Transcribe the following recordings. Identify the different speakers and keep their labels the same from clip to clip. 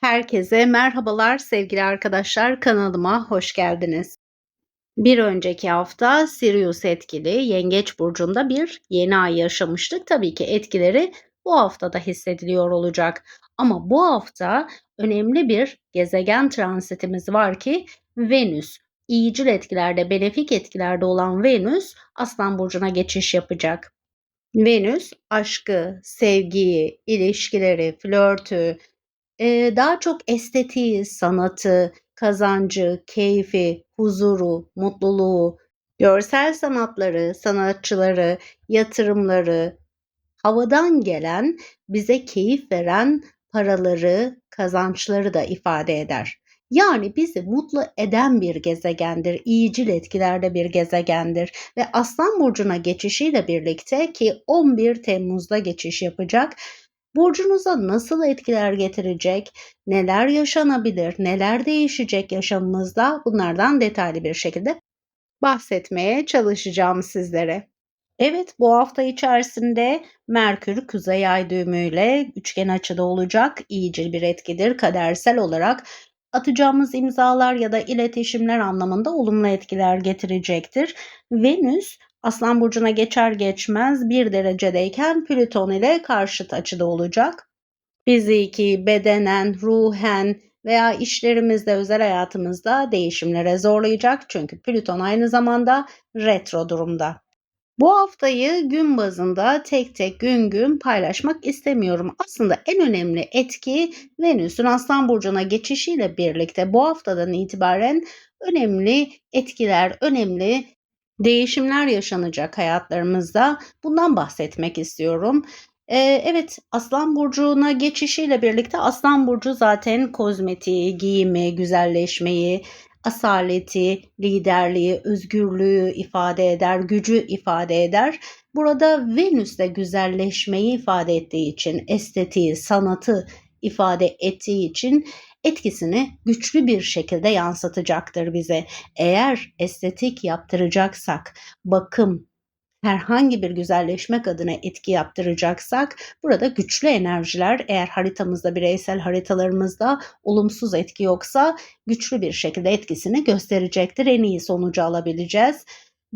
Speaker 1: Herkese merhabalar sevgili arkadaşlar kanalıma hoş geldiniz. Bir önceki hafta Sirius etkili Yengeç burcunda bir yeni ay yaşamıştık. Tabii ki etkileri bu hafta da hissediliyor olacak. Ama bu hafta önemli bir gezegen transitimiz var ki Venüs. İyicil etkilerde, benefik etkilerde olan Venüs Aslan burcuna geçiş yapacak. Venüs aşkı, sevgiyi, ilişkileri, flörtü, Eee, daha çok estetiği, sanatı, kazancı, keyfi, huzuru, mutluluğu, görsel sanatları, sanatçıları, yatırımları, havadan gelen, bize keyif veren paraları, kazançları da ifade eder. Yani bizi mutlu eden bir gezegendir, iyicil etkilerde bir gezegendir ve Aslan burcuna geçişiyle birlikte ki 11 Temmuz'da geçiş yapacak burcunuza nasıl etkiler getirecek, neler yaşanabilir, neler değişecek yaşamımızda bunlardan detaylı bir şekilde bahsetmeye çalışacağım sizlere. Evet bu hafta içerisinde Merkür Kuzey Ay düğümüyle üçgen açıda olacak. İyicil bir etkidir. Kadersel olarak atacağımız imzalar ya da iletişimler anlamında olumlu etkiler getirecektir. Venüs Aslan burcuna geçer geçmez bir derecedeyken Plüton ile karşıt açıda olacak. Fiziki, bedenen, ruhen veya işlerimizde, özel hayatımızda değişimlere zorlayacak. Çünkü Plüton aynı zamanda retro durumda. Bu haftayı gün bazında tek tek gün gün paylaşmak istemiyorum. Aslında en önemli etki Venüs'ün Aslan Burcu'na geçişiyle birlikte bu haftadan itibaren önemli etkiler, önemli değişimler yaşanacak hayatlarımızda. Bundan bahsetmek istiyorum. Ee, evet Aslan Burcu'na geçişiyle birlikte Aslan Burcu zaten kozmetiği, giyimi, güzelleşmeyi, asaleti, liderliği, özgürlüğü ifade eder, gücü ifade eder. Burada Venüs de güzelleşmeyi ifade ettiği için, estetiği, sanatı ifade ettiği için etkisini güçlü bir şekilde yansıtacaktır bize. Eğer estetik yaptıracaksak, bakım, herhangi bir güzelleşmek adına etki yaptıracaksak burada güçlü enerjiler eğer haritamızda bireysel haritalarımızda olumsuz etki yoksa güçlü bir şekilde etkisini gösterecektir. En iyi sonucu alabileceğiz.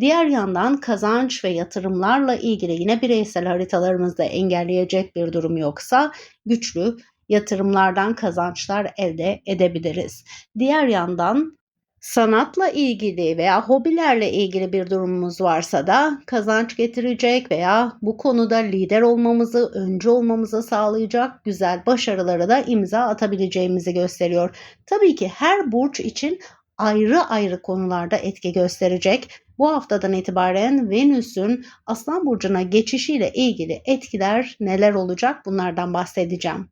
Speaker 1: Diğer yandan kazanç ve yatırımlarla ilgili yine bireysel haritalarımızda engelleyecek bir durum yoksa güçlü yatırımlardan kazançlar elde edebiliriz. Diğer yandan sanatla ilgili veya hobilerle ilgili bir durumumuz varsa da kazanç getirecek veya bu konuda lider olmamızı, öncü olmamızı sağlayacak güzel başarılara da imza atabileceğimizi gösteriyor. Tabii ki her burç için ayrı ayrı konularda etki gösterecek. Bu haftadan itibaren Venüs'ün Aslan burcuna geçişiyle ilgili etkiler neler olacak bunlardan bahsedeceğim.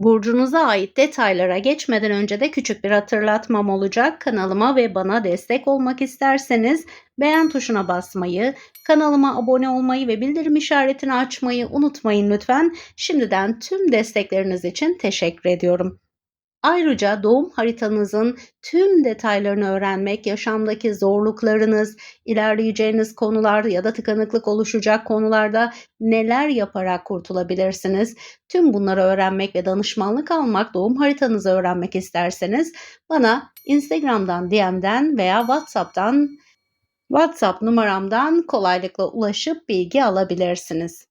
Speaker 1: Burcunuza ait detaylara geçmeden önce de küçük bir hatırlatmam olacak. Kanalıma ve bana destek olmak isterseniz beğen tuşuna basmayı, kanalıma abone olmayı ve bildirim işaretini açmayı unutmayın lütfen. Şimdiden tüm destekleriniz için teşekkür ediyorum. Ayrıca doğum haritanızın tüm detaylarını öğrenmek, yaşamdaki zorluklarınız, ilerleyeceğiniz konular ya da tıkanıklık oluşacak konularda neler yaparak kurtulabilirsiniz? Tüm bunları öğrenmek ve danışmanlık almak, doğum haritanızı öğrenmek isterseniz bana Instagram'dan, DM'den veya WhatsApp'tan WhatsApp numaramdan kolaylıkla ulaşıp bilgi alabilirsiniz.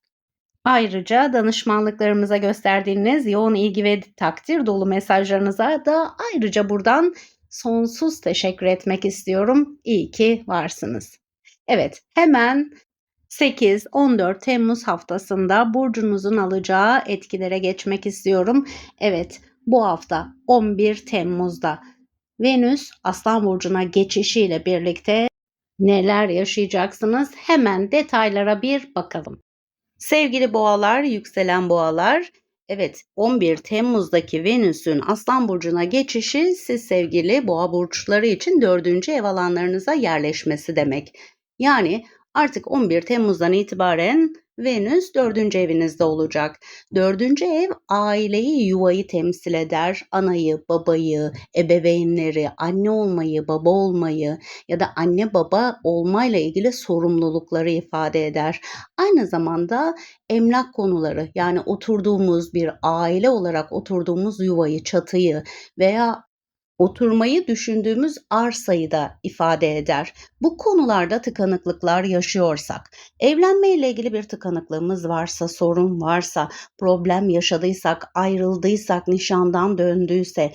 Speaker 1: Ayrıca danışmanlıklarımıza gösterdiğiniz yoğun ilgi ve takdir dolu mesajlarınıza da ayrıca buradan sonsuz teşekkür etmek istiyorum. İyi ki varsınız. Evet, hemen 8-14 Temmuz haftasında burcunuzun alacağı etkilere geçmek istiyorum. Evet, bu hafta 11 Temmuz'da Venüs Aslan burcuna geçişiyle birlikte neler yaşayacaksınız? Hemen detaylara bir bakalım. Sevgili boğalar, yükselen boğalar, evet 11 Temmuz'daki Venüs'ün Aslan Burcu'na geçişi siz sevgili boğa burçları için dördüncü ev alanlarınıza yerleşmesi demek. Yani artık 11 Temmuz'dan itibaren Venüs dördüncü evinizde olacak. Dördüncü ev aileyi, yuvayı temsil eder. Anayı, babayı, ebeveynleri, anne olmayı, baba olmayı ya da anne baba olmayla ilgili sorumlulukları ifade eder. Aynı zamanda emlak konuları yani oturduğumuz bir aile olarak oturduğumuz yuvayı, çatıyı veya oturmayı düşündüğümüz arsayı da ifade eder. Bu konularda tıkanıklıklar yaşıyorsak, evlenme ile ilgili bir tıkanıklığımız varsa, sorun varsa, problem yaşadıysak, ayrıldıysak, nişandan döndüyse,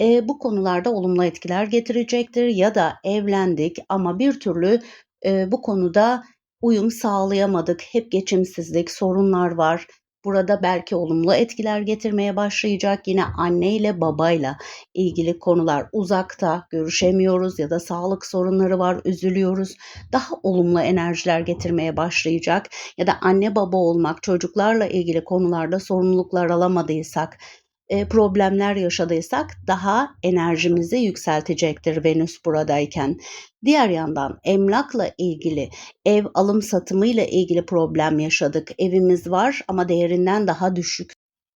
Speaker 1: e, bu konularda olumlu etkiler getirecektir ya da evlendik ama bir türlü e, bu konuda uyum sağlayamadık, hep geçimsizlik, sorunlar var. Burada belki olumlu etkiler getirmeye başlayacak. Yine anne ile babayla ilgili konular uzakta görüşemiyoruz ya da sağlık sorunları var, üzülüyoruz. Daha olumlu enerjiler getirmeye başlayacak ya da anne baba olmak, çocuklarla ilgili konularda sorumluluklar alamadıysak, problemler yaşadıysak daha enerjimizi yükseltecektir Venüs buradayken. Diğer yandan emlakla ilgili ev alım satımıyla ilgili problem yaşadık. Evimiz var ama değerinden daha düşük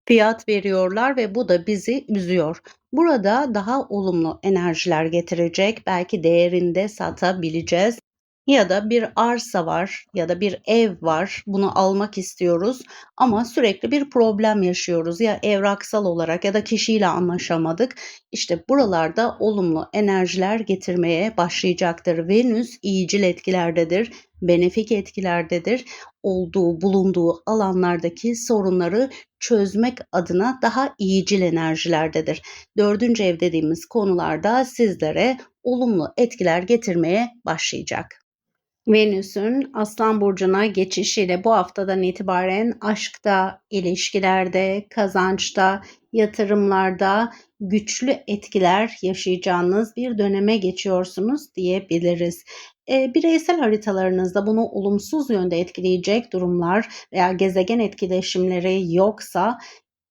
Speaker 1: fiyat veriyorlar ve bu da bizi üzüyor. Burada daha olumlu enerjiler getirecek. Belki değerinde satabileceğiz ya da bir arsa var ya da bir ev var. Bunu almak istiyoruz ama sürekli bir problem yaşıyoruz. Ya evraksal olarak ya da kişiyle anlaşamadık. İşte buralarda olumlu enerjiler getirmeye başlayacaktır. Venüs iyicil etkilerdedir, benefik etkilerdedir. Olduğu, bulunduğu alanlardaki sorunları çözmek adına daha iyicil enerjilerdedir. Dördüncü ev dediğimiz konularda sizlere olumlu etkiler getirmeye başlayacak. Venüs'ün Aslan Burcu'na geçişiyle bu haftadan itibaren aşkta, ilişkilerde, kazançta, yatırımlarda güçlü etkiler yaşayacağınız bir döneme geçiyorsunuz diyebiliriz. E, bireysel haritalarınızda bunu olumsuz yönde etkileyecek durumlar veya gezegen etkileşimleri yoksa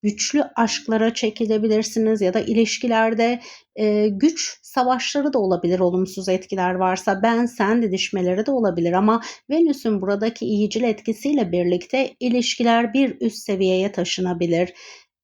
Speaker 1: güçlü aşklara çekilebilirsiniz ya da ilişkilerde e, güç savaşları da olabilir olumsuz etkiler varsa ben sen didişmeleri de olabilir ama Venüs'ün buradaki iyicil etkisiyle birlikte ilişkiler bir üst seviyeye taşınabilir.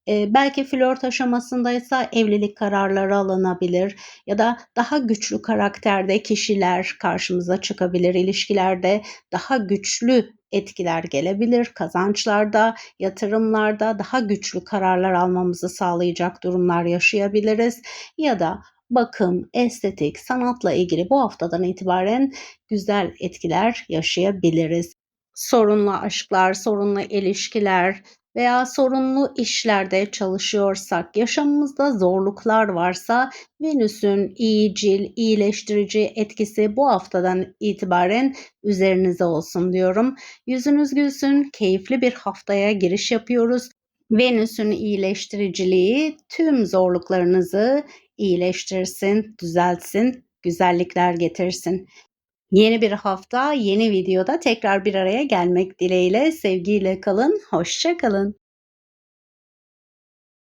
Speaker 1: E, belki flört aşamasındaysa evlilik kararları alınabilir ya da daha güçlü karakterde kişiler karşımıza çıkabilir. İlişkilerde daha güçlü etkiler gelebilir. Kazançlarda, yatırımlarda daha güçlü kararlar almamızı sağlayacak durumlar yaşayabiliriz ya da bakım, estetik, sanatla ilgili bu haftadan itibaren güzel etkiler yaşayabiliriz. Sorunlu aşklar, sorunlu ilişkiler, veya sorunlu işlerde çalışıyorsak, yaşamımızda zorluklar varsa Venüs'ün iyicil, iyileştirici etkisi bu haftadan itibaren üzerinize olsun diyorum. Yüzünüz gülsün, keyifli bir haftaya giriş yapıyoruz. Venüs'ün iyileştiriciliği tüm zorluklarınızı iyileştirsin, düzeltsin, güzellikler getirsin. Yeni bir hafta, yeni videoda tekrar bir araya gelmek dileğiyle sevgiyle kalın, hoşça kalın.